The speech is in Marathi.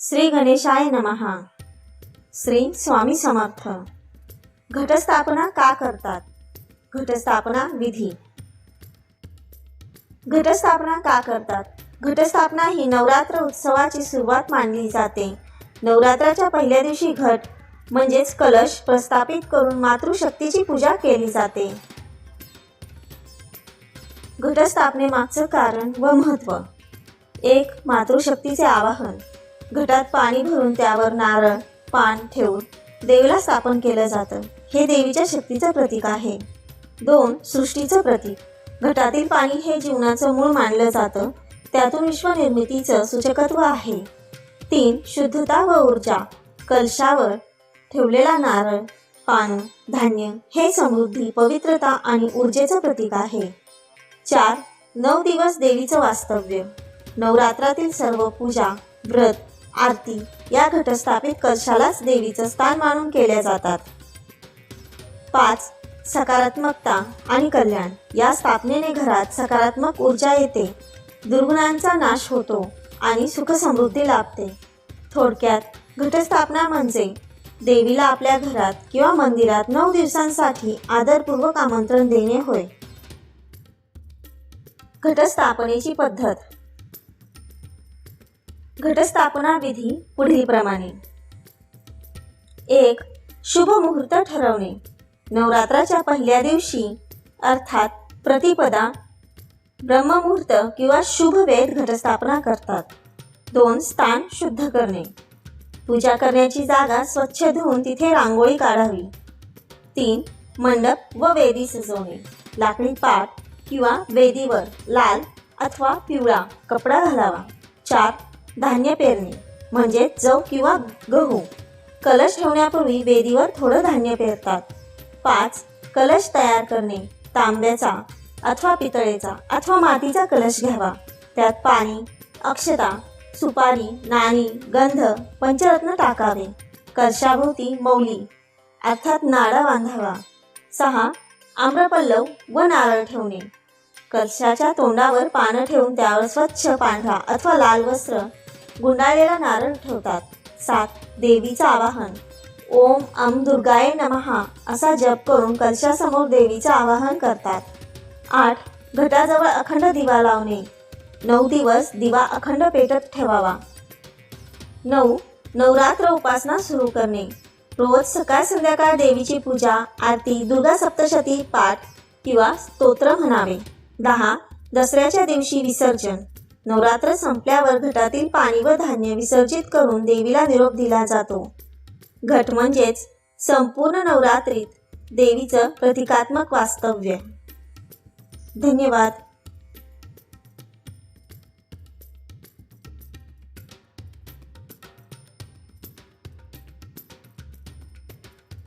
श्री गणेशाय नमहा श्री स्वामी समर्थ. घटस्थापना का करतात? घटस्थापना विधी. घटस्थापना का करतात? घटस्थापना ही नवरात्र उत्सवाची सुरुवात मानली जाते. नवरात्राच्या पहिल्या दिवशी घट म्हणजेच कलश प्रस्थापित करून मातृशक्तीची पूजा केली जाते. घटस्थापनेमागचं कारण व महत्त्व एक मातृशक्तीचे आवाहन. घटात पाणी भरून त्यावर नारळ पान ठेवून देवीला स्थापन केलं जातं. हे देवीच्या शक्तीचं प्रतीक आहे. दोन सृष्टीचं प्रतीक. घटातील पाणी हे जीवनाचं मूळ मानलं जातं. त्यातून विश्वनिर्मितीचं सूचकत्व आहे. तीन शुद्धता व ऊर्जा. कलशावर ठेवलेला नारळ पान धान्य हे समृद्धी पवित्रता आणि ऊर्जेचं प्रतीक आहे. चार नऊ दिवस देवीचं वास्तव्य. नवरात्रातील सर्व पूजा व्रत आरती या घटस्थापित कलशालाच देवीचं स्थान मानून केल्या जातात. पाच सकारात्मकता आणि कल्याण. या स्थापनेने घरात सकारात्मक ऊर्जा येते. दुर्गुणांचा नाश होतो आणि सुख समृद्धी लाभते. थोडक्यात घटस्थापना म्हणजे देवीला आपल्या घरात किंवा मंदिरात नऊ दिवसांसाठी आदरपूर्वक आमंत्रण देणे होय. घटस्थापनेची पद्धत. घटस्थापना विधी पुढीलप्रमाणे. एक शुभ मुहूर्त ठरवणे. नवरात्राच्या पहिल्या दिवशी अर्थात प्रतिपदा ब्रह्ममुहूर्त किंवा शुभ वेद घटस्थापना करतात. दोन स्थान शुद्ध करणे. पूजा करण्याची जागा स्वच्छ धुवून तिथे रांगोळी काढावी. तीन मंडप व वेदी सजवणे. लाकडी पाट किंवा वेदीवर लाल अथवा पिवळा कपडा घालावा. चार धान्य पेरणे म्हणजे जव किंवा गहू. कलश ठेवण्यापूर्वी वेदीवर थोडं धान्य पेरतात. पाच कलश तयार करणे तांब्याचा अथवा पितळेचा अथवा मातीचा कलश घ्यावा. त्यात पाणी अक्षता सुपारी नाणी गंध पंचरत्न टाकावे. कलशाभोवती मौली अर्थात नाडा बांधावा. सहा आम्रपल्लव व नारळ ठेवणे. कलशाच्या तोंडावर पानं ठेवून त्यावर स्वच्छ पांढरा अथवा लाल वस्त्र गुंडाळलेला नारळ ठेवतात. सात देवीचं आवाहन. ओम अम दुर्गाय नमहा असा जप करून कलशासमोर देवीचं आवाहन करतात. आठ घटाजवळ अखंड दिवा लावणे. नऊ दिवस दिवा अखंड पेटत ठेवावा. नऊ नवरात्र उपासना सुरू करणे. रोज सकाळ संध्याकाळ देवीची पूजा आरती दुर्गा सप्तशती पाठ किंवा स्तोत्र म्हणावे. दहा दसऱ्याच्या दिवशी विसर्जन. नवरात्र संपल्यावर घटातील पाणी व धान्य विसर्जित करून देवीला निरोप दिला जातो. घट म्हणजेच संपूर्ण नवरात्रीत देवीचं प्रतिकात्मक वास्तव्य. धन्यवाद.